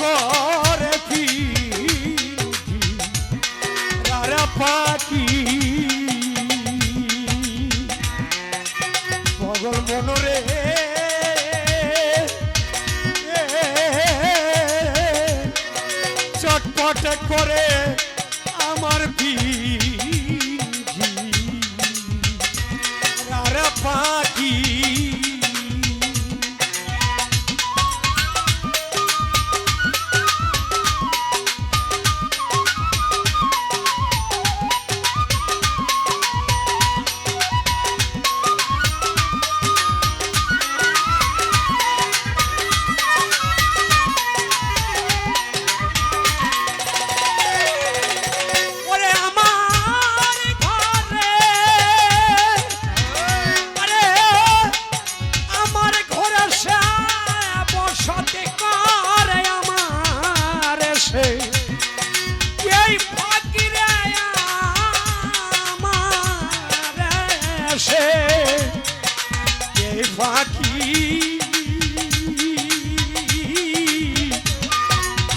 করে ফিরি। রারা পাখি পগল মনরে। চটপট করে আমার পিজি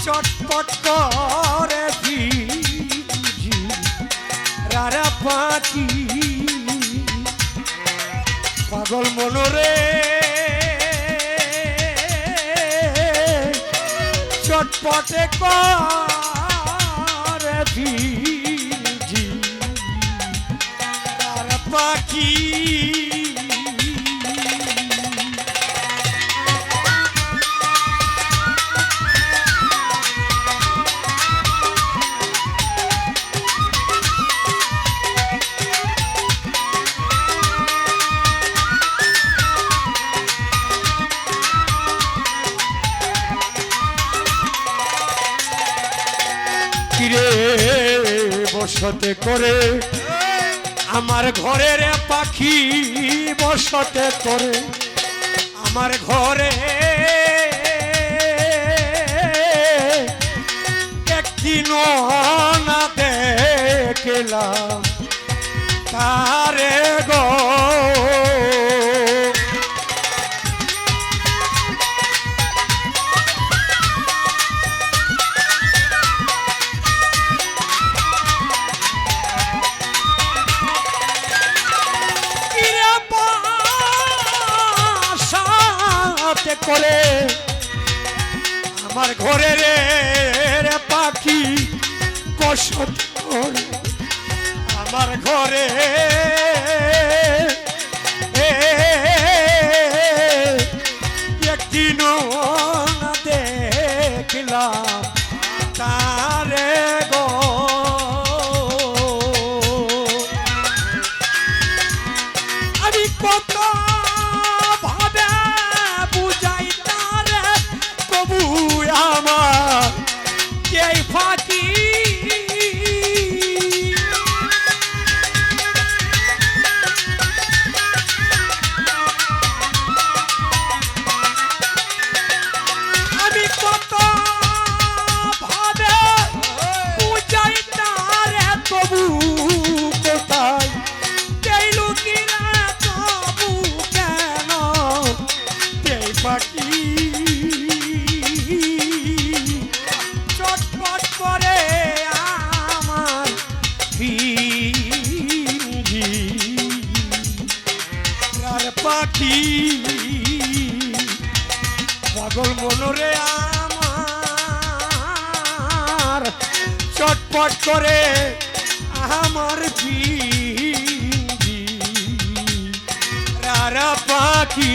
চটপট করে ভিজি রারা পাখি। পাগল মনরে চটপটে করে ভিজি রারা পাখি। কিরে বসতে করে। আমার ঘরের পাখি বসতে করে। আমার ঘরে একটি না দেখলাম। তারে গো? বাসাতে করে। আমার ঘরে রে রে পাখি বসত করে। আমার ঘরে এ, একটি দেখলাম তারে গো। চটপট করে আমার আর পাখি। পাগল মনরে আমার। চটপট করে আমার পিঞ্জি রারা পাখি।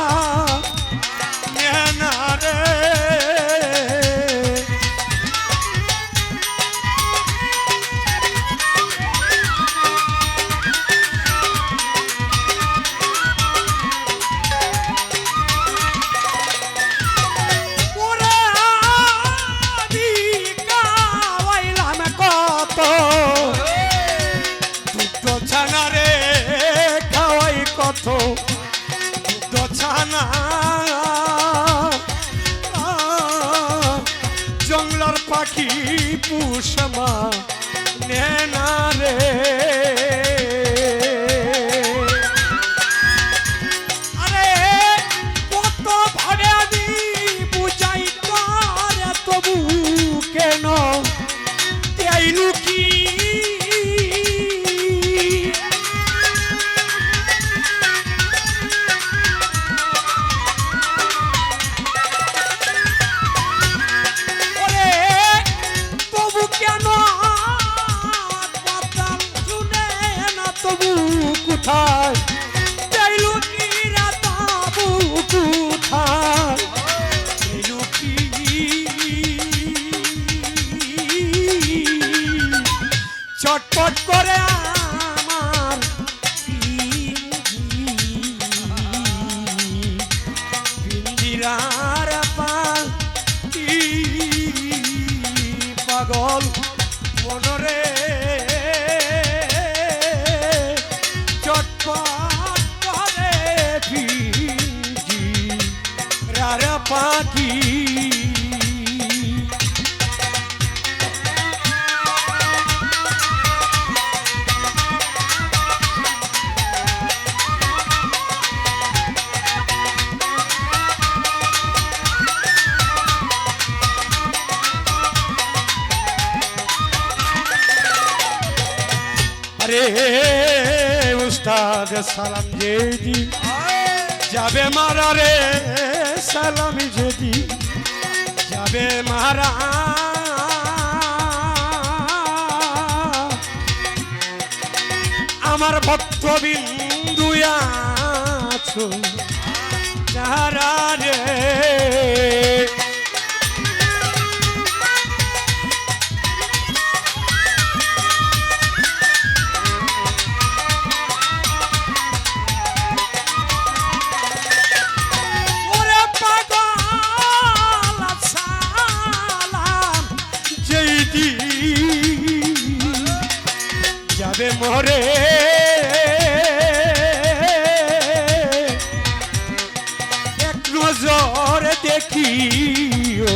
জঙ্গলার পাখি চটপট করে আমার পিঞ্জিরার পাখি পাগল মনরে? চটপট করে পিঞ্জি পাখি উস্তাদ সালাম যেদি যাবে মারা রে সালাম যেদি যাবে মারা আমার ভক্ত বিন্দু আছো। যারা রে দেখিও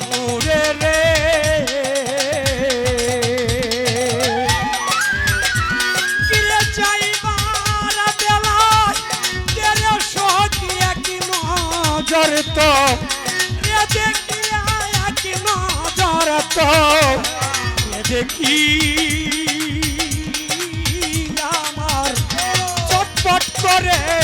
মোরে রে তো রে দেখিয়া কি নজর তো রে দেখি আমার চটপট করে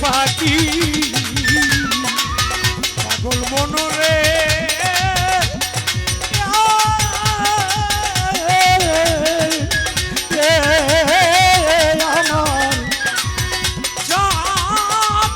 ফাঁকি পাগল মনরে আমার জাত